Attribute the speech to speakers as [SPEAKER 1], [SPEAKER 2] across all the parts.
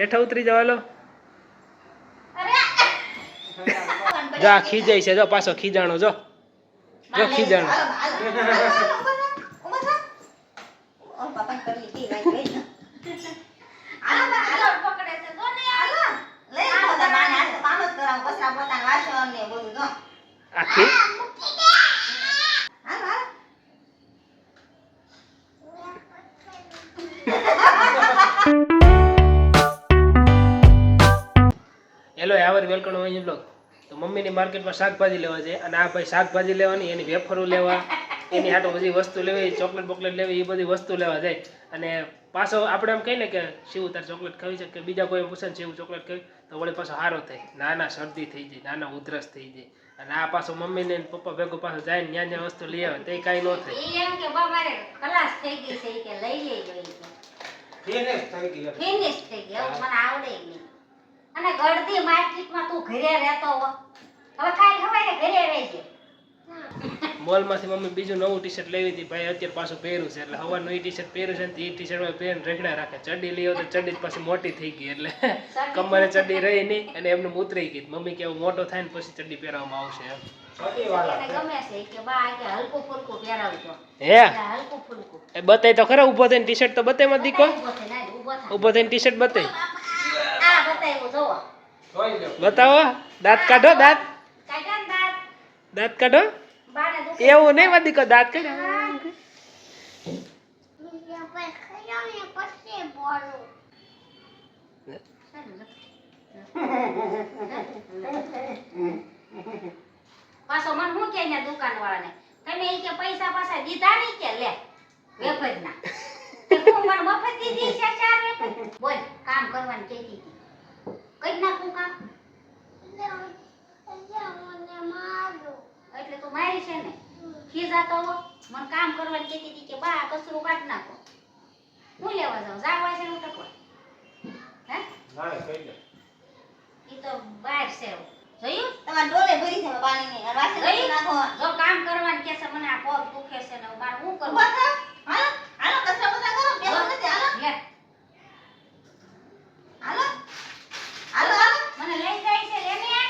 [SPEAKER 1] હેઠા ઉતરી જવા લો જા ખીજાઈ છે. જો પાછો ખીજાણો જો. જો ખીજાણો. Hello Yawar welcome my blog તો મમ્મીની માર્કેટમાં શાકભાજી લેવા છે અને આ ભાઈ શાકભાજી લેવાની એની વેફરો લેવા એની હાટો બધી વસ્તુ લેવી ચોકલેટ બોકલેટ લેવી એ બધી વસ્તુ લેવા જાય. અને પાછો આપણે એમ કહીએ ને કે શિવ તાર ચોકલેટ ખાવી છે કે બીજા કોઈ પૂછે ને શિવ ચોકલેટ ખાવી તો વળી પાછો સારો થાય. નાના શરદી થઈ જાય નાના ઉધરસ થઈ જાય. અને આ પાછો મમ્મીને ને પપ્પા ભેગો પાછો જાય ને ન્યા વસ્તુ લઈ આવે તે કાંઈ ન થાય.
[SPEAKER 2] એમ કે મારે ખલાસ થઈ ગઈ છે કે લઈ લેજો ઈ કે ફિનિશ થઈ ગઈ. હવે મને આવડે નહીં. અને ગળદી માર્કેટમાં તું ઘરે રહેતો હો. હવે કાંઈ ખબર ને ઘરે રહેજે.
[SPEAKER 1] મોલમાંથી મમ્મી બીજું નવું ટી શર્ટ લેવી હતી. ભાઈ અત્યારે પાછું પહેર્યું છે. એટલે હવાનું એ ટી શર્ટ પહેર્યું છે ને એ ટી શર્ટમાં પહેરીને રેગડા રાખે. ચડ્ડી લઈ તો ચડ્ડી જ પાછી મોટી થઈ ગઈ. એટલે કમરે ચડ્ડી રહી નહીં અને એમને ઉતરી ગઈ મમ્મી કેવું મોટો થાય ને પછી ચડ્ડી પહેરવામાં આવશે એમ.
[SPEAKER 2] એને ગમે છે ઈ કે બા આ કે હલકું ફુલકું પહેરાવજો
[SPEAKER 1] હે?
[SPEAKER 2] એટલે હલકું ફુલકું.
[SPEAKER 1] એ બતાય તો ખરા? ઊભો થઈને ટી શર્ટ તો બતાયમાં દીકો.
[SPEAKER 2] ઊભો થઈને આય, ઊભો થા.
[SPEAKER 1] ઊભો થઈને ટી શર્ટ બતાય
[SPEAKER 2] આ બતાવ્યું જોવો
[SPEAKER 1] બતાવો દાંત કાઢો દાંત.
[SPEAKER 2] દાંત.
[SPEAKER 1] દાંત કાઢો. એવું નહીં માં કહો દાંત કાઢો.
[SPEAKER 2] પાછો મને શું કે અહીંયા દુકાનવાળાને? તમે એ કે પૈસા પાછા દીધા નહીં કે? લે વેફરના. ના હું મને મફત દીધી છે ચાર વેફર? બોલ કામ કરવાની કહેતી હતી. કઈ નાખું કામ એટલે તું મારી છે ને ખીજાતો હો મને કામ કરવાની કહેતી હતી કે બા કચરું કાઢ નાખો. હું લેવા જાઉં? જાવા છે હું ટકવા હે? ઈ તો બહાર છે જોયું? જોયું? જો કામ કરવાનું કે છે મને આ પગ દુખે છે ને મારે હું કરવું લે મને લઈ જાય છે લે ને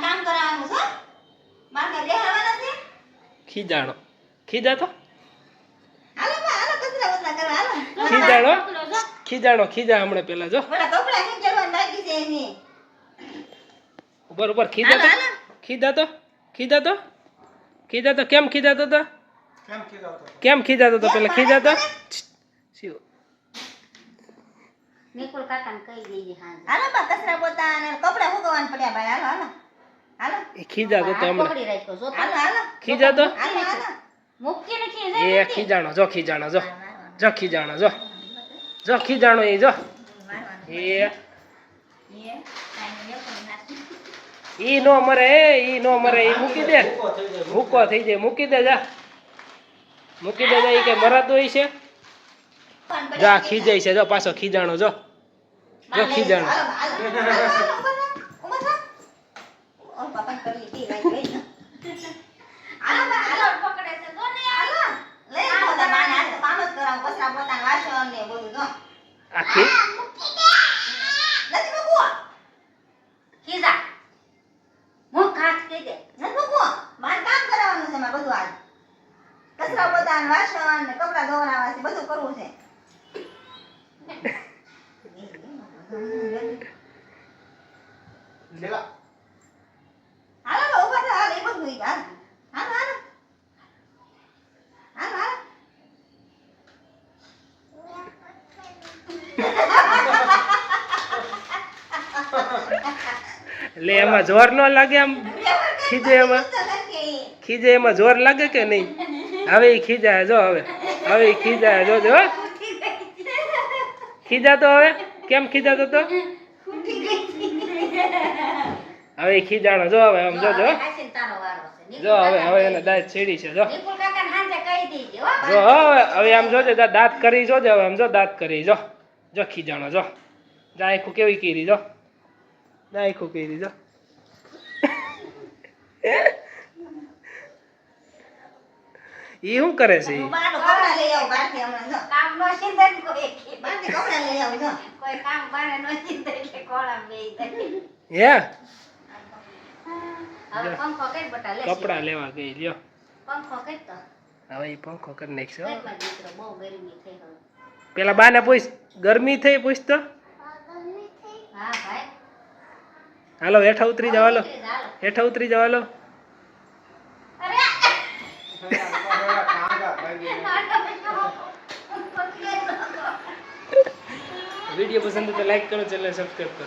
[SPEAKER 3] કામ કરાવવાનું છે મારે કઈ બેહાડવાના છે
[SPEAKER 1] ખીજાણો ખીજાતો
[SPEAKER 3] હાલો બા, હાલો કચરા બચરા કરવા હાલો
[SPEAKER 1] ખીજાણો
[SPEAKER 2] મોકલો જો.
[SPEAKER 1] ખીજાણો ખીજા હમણાં પેલા જો
[SPEAKER 3] પેલા કપડા કેમ ચડવાનું બાકી છે એની
[SPEAKER 1] ઉપર ઉપર ખીજાતો
[SPEAKER 3] હાલો, હાલો.
[SPEAKER 1] ખીજાતો ખીજાતો ખીજાતો કેમ ખીજાતો તો કેમ ખીજાતો તો પેલા ખીજાતો શિવ
[SPEAKER 2] નિકુલ કાકાને કહી દેજે હાંજે.
[SPEAKER 3] હાલો બા કચરા પોતા અને કપડા સુકવવાના પડ્યા ભાઈ હાલો હાલો હાલો
[SPEAKER 1] એ ખીજાતો તો હમણાં
[SPEAKER 2] પકડી તો.
[SPEAKER 1] એ ખીજાણો જો ખીજાણો જો. જો ખીજાણો જો. જો ખીજાણો એ જો. એ. ઈ નો મરે એ ઈ નો મરે ઈ મૂકી દે. મૂકો થઈ જાય મૂકી દે જા. મૂકી દે જા ઈ કે મરાતો હોય છે. જા ખીજાય છે જો પાછો ખીજાણો જો. જો ખીજાણો
[SPEAKER 3] હાલો, હાલો. હાલો, હાલો, ઊભા થા, ઊભા થા. ઓ, બાપાને કામ કરાવવાનું છે બધું આજ. કચરા પોતાને વાસણ કપડાં ધોવડાવવા બધું કરવું છે. હાલો બા, ઊભા થા, હાલો, એ બધું ઈ, હાલો. હાલો, હાલો. હાલો, હાલો.
[SPEAKER 1] એટલે એમાં જોર ન લાગે આમ ખીજે એમાં. ખીજે એમાં જોર લાગે કે નહીં? હવે એ ખીજાય, જો હવે. હવે ઈ ખીજાય, જો જો. ખીજાતો હવે? કેમ ખીજાતો તો? હવે ખીજાણો, જો હવે આમ, જો જો. હવે હવે એને દાંત છેડી છે, જો. જો હવે હવે આમ જોજે, દાંત કરી, જોજે, હવે આમ જો દાંત કરી, જો. જો ખીજાણો, જો. જાય આખું કેવી કરી, જો. જા કહી દીધો એ ઈ શું કરે છે
[SPEAKER 3] કપડાં લઈ આવું બહારથી હમણાં જો.
[SPEAKER 2] કામ નો સિંદર કોઈ કે.
[SPEAKER 3] બહારથી કપડાં લઈ આવું જો.
[SPEAKER 2] કોઈ કામ બાને નો સિંદર એટલે કોળા બેહી જાય.
[SPEAKER 1] હે
[SPEAKER 2] હવે પંખો કઈ બટા લે
[SPEAKER 1] કપડા લેવા ગઈ લ્યો
[SPEAKER 2] પંખો કઈ તો
[SPEAKER 1] હવે એ પંખો કરી નાખશો પેલા બાને પૂછ ગરમી થઈ પૂછ તો
[SPEAKER 2] હા
[SPEAKER 1] હાલો, હેઠા ઉતરી જાવ હાલો. હેઠા ઉતરી જાવ હાલો. વીડિયો પસંદ તો લાઈક કરો ચેનલ સબસ્ક્રાઈબ કરો.